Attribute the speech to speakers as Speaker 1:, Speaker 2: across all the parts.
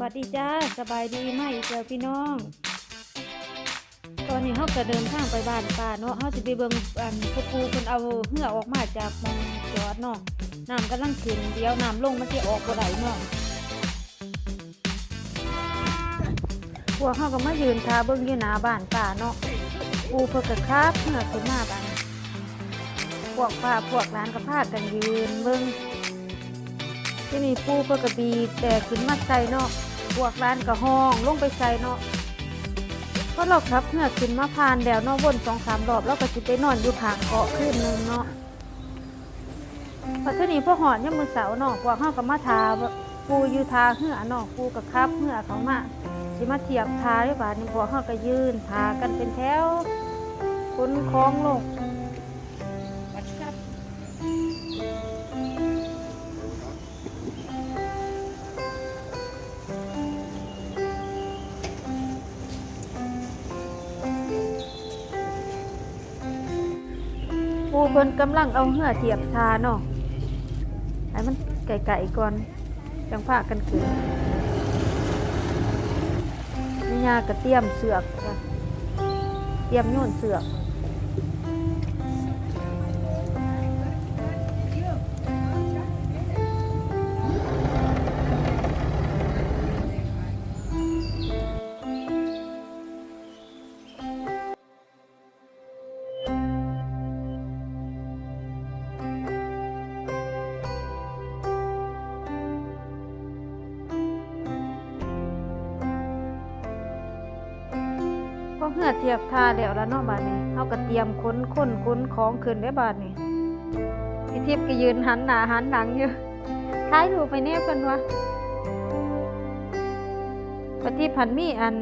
Speaker 1: วัสดีจ้าสบายดีไหมเจอพี่น้อง ตอนนี้เขาก็เดินทางไปบ้านป้าเนาะเขาจะไปเบิ่งอันพ่อปูเพิ่นเอาเหื่อออกมาจากมองจอดเนาะน้ำกำลังขึ้นเดี๋ยวน้ำลงมันจะออกบ่ได้เนาะพวกเขาก็มายืนทาเบิ่งอยู่หน้าบ้านป้าเนาะปูเพิ่นก็คาบเหื่อขึ้นมาบ้านพวกป้าพวกร้านก็พากันยืนเบิ่ง ที่นี่ปูเพื่อกระบีแต่ขึ้นมาใส่เนาะพวกร้านกระห้องลงไปใส่เนาะก็เราครับเมื่อขึ้นมาพานแล้วเนาะวนสองสามรอบแล้วก็จิไปนอนอยู่ขางเกาะขึ้นนึงเนาะพอที่นี่พวกหอดเนี่ยามมือเสาเนาะพวกห้ากับมาทาปูยูทาเหือเนาะปูกับครับเหือเขามาสิมาเทียบทาได้บาดนี่พวกห้าก็ยืนทากันเป็นแถวคนคล้องลง ปูเพิ่นกำลังเอาเหือเทียบทาเนาะให้มันไก่ๆก่อนจังพากันขึ้นนี่ยากระเตรียมเสือกเตรียมโยนเสือก พอเหือเทียบทาแล้วแล้วเนาะบาดนี้เฮาก็เตรียมขนขนขนของขึ้นได้บาดนี้พี่ทิพย์ก็ยืนหันหน้าหันหลังอยู่ท้ายรูปไปแน่เพิ่นว่าปฏิพันธ์มีอัน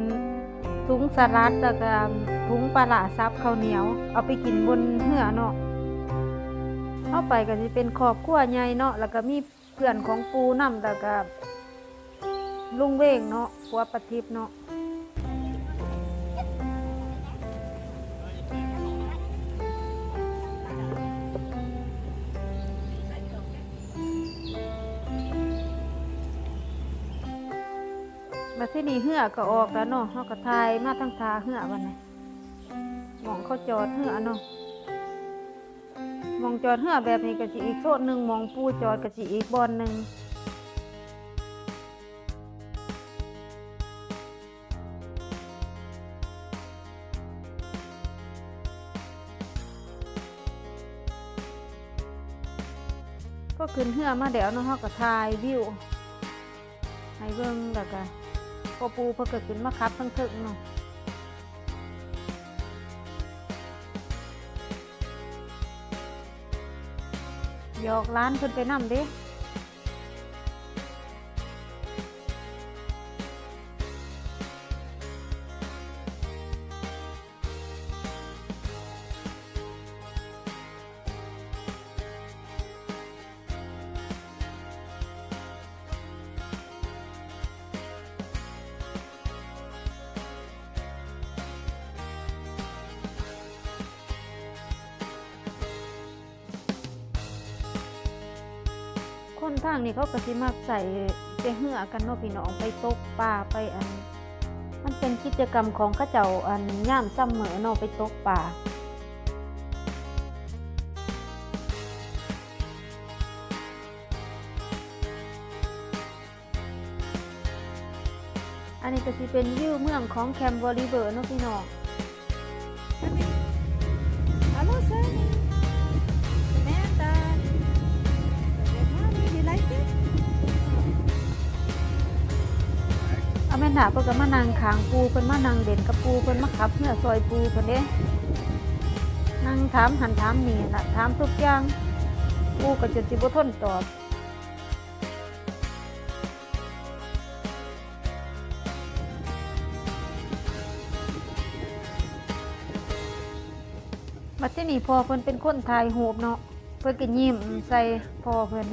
Speaker 1: ถุงสลัดแล้วก็ถุงปลาซับข้าวเหนียว เอาไปกินบนเหือเนาะเอาไปก็สิเป็นครอบครัวใหญ่เนาะแล้วก็มีเพื่อนของปูน้ำแล้วก็ลุงเวงเนาะผัวปฏิบเนาะ มาที่นี่เหือก็ออกแล้วเนาะเขาก็ทายมาทั้งทาเหือวันนี้มองเขาจอดเหือเนาะมองจอดเหือแบบนี้ก็สิอีกโซนหนึ่งมองปูจอดก็สิอีกบอนหนึ่งก็ขึ้นเหือมาเดี๋ยวเนาะเขาก็ทายวิวให้เบิ่งแล้วก็ พอปูเพิ่นก็ขึ้นมาครับทึ่งถึงเนาะหยอกล้านเพิ่นไปนำเด้ ทางนี้เขาก็สิมักใส่ไปเหือกันเนาะพี่น้องไปตกปลาไปอัน มันเป็นกิจกรรมของข้าเจ้าอันย่ามซ้ำเหมอเนาะไปตกปลาอันนี้ก็สิเป็นวิวเมืองของแคมบริเบอร์เนาะพี่น้อง เอาแม่นถาเพิ่นก็มานั่งขางปูเพิ่นมานั่งเด่นกับปูเพิ่นมาขับเหือซอยปูเพิ่นเด้นั่งถามหันถามนี่ล่ะถามทุกอย่างปูก็จะสิบ่ทนตอบบัดที่นี่พอเพิ่นเป็นคนถ่ายรูปเนาะเพิ่นก็ยิ้มใส่พอเพิ่น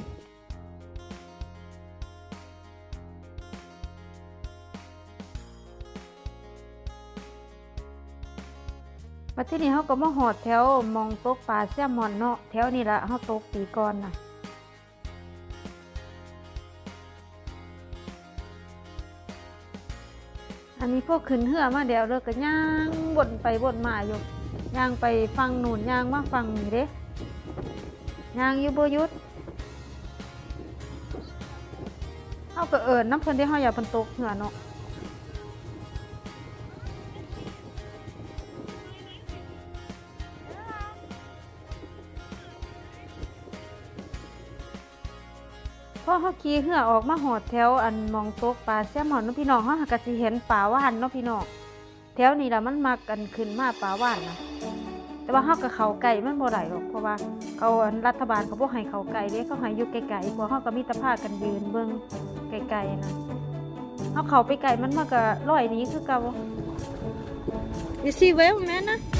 Speaker 1: มาที่นี่เขาก็มาหอดแถวมองตกปลาแซลมอนเนาะแถวนี้ละเขาตกปีก่อนนะอันนี้พวกขึ้นเหือมาเดี๋ยวเลิกก็ย่างบ่นไปบ่นมาอยู่ย่างไปฟังหนู่นย่างมาฟังนี่เด้ย่างอยู่บยุดเฮาก็เอิ้นน้ำเพิ่นที่เฮาอย่าเพิ่นตกเหือเนาะ อเฮาขี่เหือออกมาหอดแถวอันมองตกปลาแซลมอนเนาะพี่น้องเฮาหาก็สิเห็นปลาว่านเนาะพี่น้องแถวนี้ล่ะมันมักกันขึ้นมาปลาว่านนะแต่ว่าเฮาก็เขาใกล้มันบ่ได้หรอกเพราะว่าเขาอันรัฐบาลเขาบ่ให้เขาใกล้เด้เขาให้อยู่ไกลๆพวกเฮาก็มีต่พากันยืนเบิ่งไกลๆนะเฮาเข้าไปไกลมันมันก็ลอยนี้คือเก่า You see well แ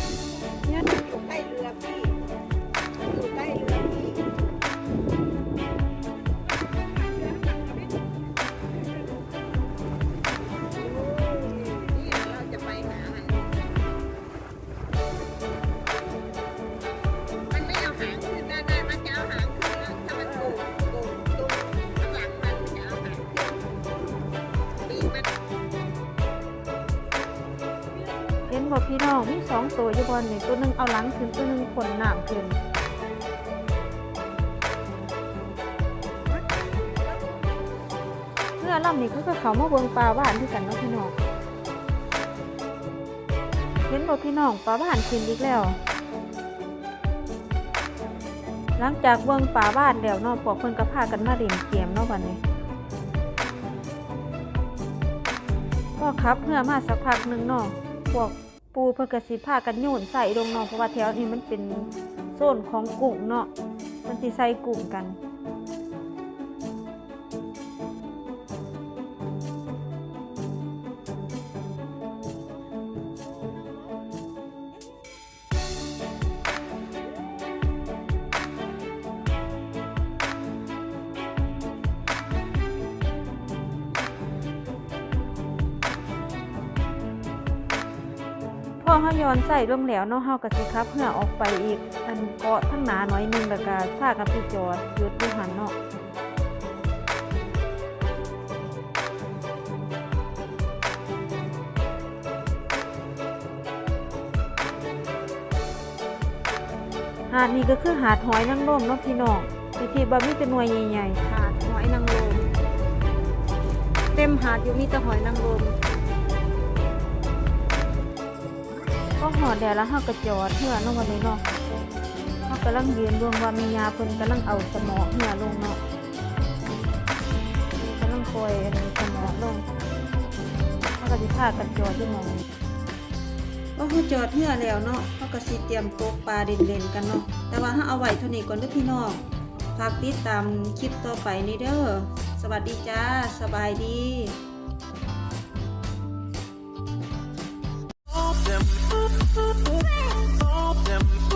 Speaker 1: ตัวอยู่บนนี่ตัวหนึงเอาหลังขึ้นตัวหนึงขนน้ำขึ้นเมื่อลำนี้เขาก็เขามาเบิงปลาบ้านที่กันเนาะพี่น้องเห็นบ่พี่น้องปลาบ้านขึ้นอีกแล้ว หลังจากเบิ่งปลาบ้านแล้วเนาะพวกเพิ่นก็พากันมาเล่นเกมเนาะบัดนี้ก็ครับเพื่อมาสักพักหนึ่งเนาะพวก ปูเพื่อกสิพากันโยนใส่ลงเนาะเพราะว่าแถวนี้มันเป็นโซนของกุ้งเนาะมันสิใส่กุ้งกัน เฮาย้อนใส่ลงแล้วเนาะเฮาก็สิครับเพื่อออกไปอีก อันเกาะทั้งหนาหน่อยหนึงแล้วก็พากันไปจอดหยุดอยู่หันเนาะหาดนี้ก็คือหาดหอยนางรมเนาะพี่น้องที่ที่บ่มีแต่หน่วยใหญ่ๆหาดหอยนางรมเต็มหาดอยู่มีแต่หอยนางรม ก็หอดแดดแล้วเฮาก็จอดเหือลงวันนี้เนาะเฮากำลังยืนเบิ่งว่ามียาเพิ่นกำลังเอาสมอเหือลงเนาะกำลังปล่อยอันสมอลงเฮาก็สิพากันจอดอยู่หม้องนี้ก็คือจอดเหือแล้วเนาะเฮาก็สิเตรียมตกปลาเด่นๆกันเนาะแต่ว่าเฮาเอาไว้เท่านี้ก่อนเด้อพี่น้องฝากติดตามคลิปต่อไปนี่เด้อสวัสดีจ้า สบายดี them,
Speaker 2: them.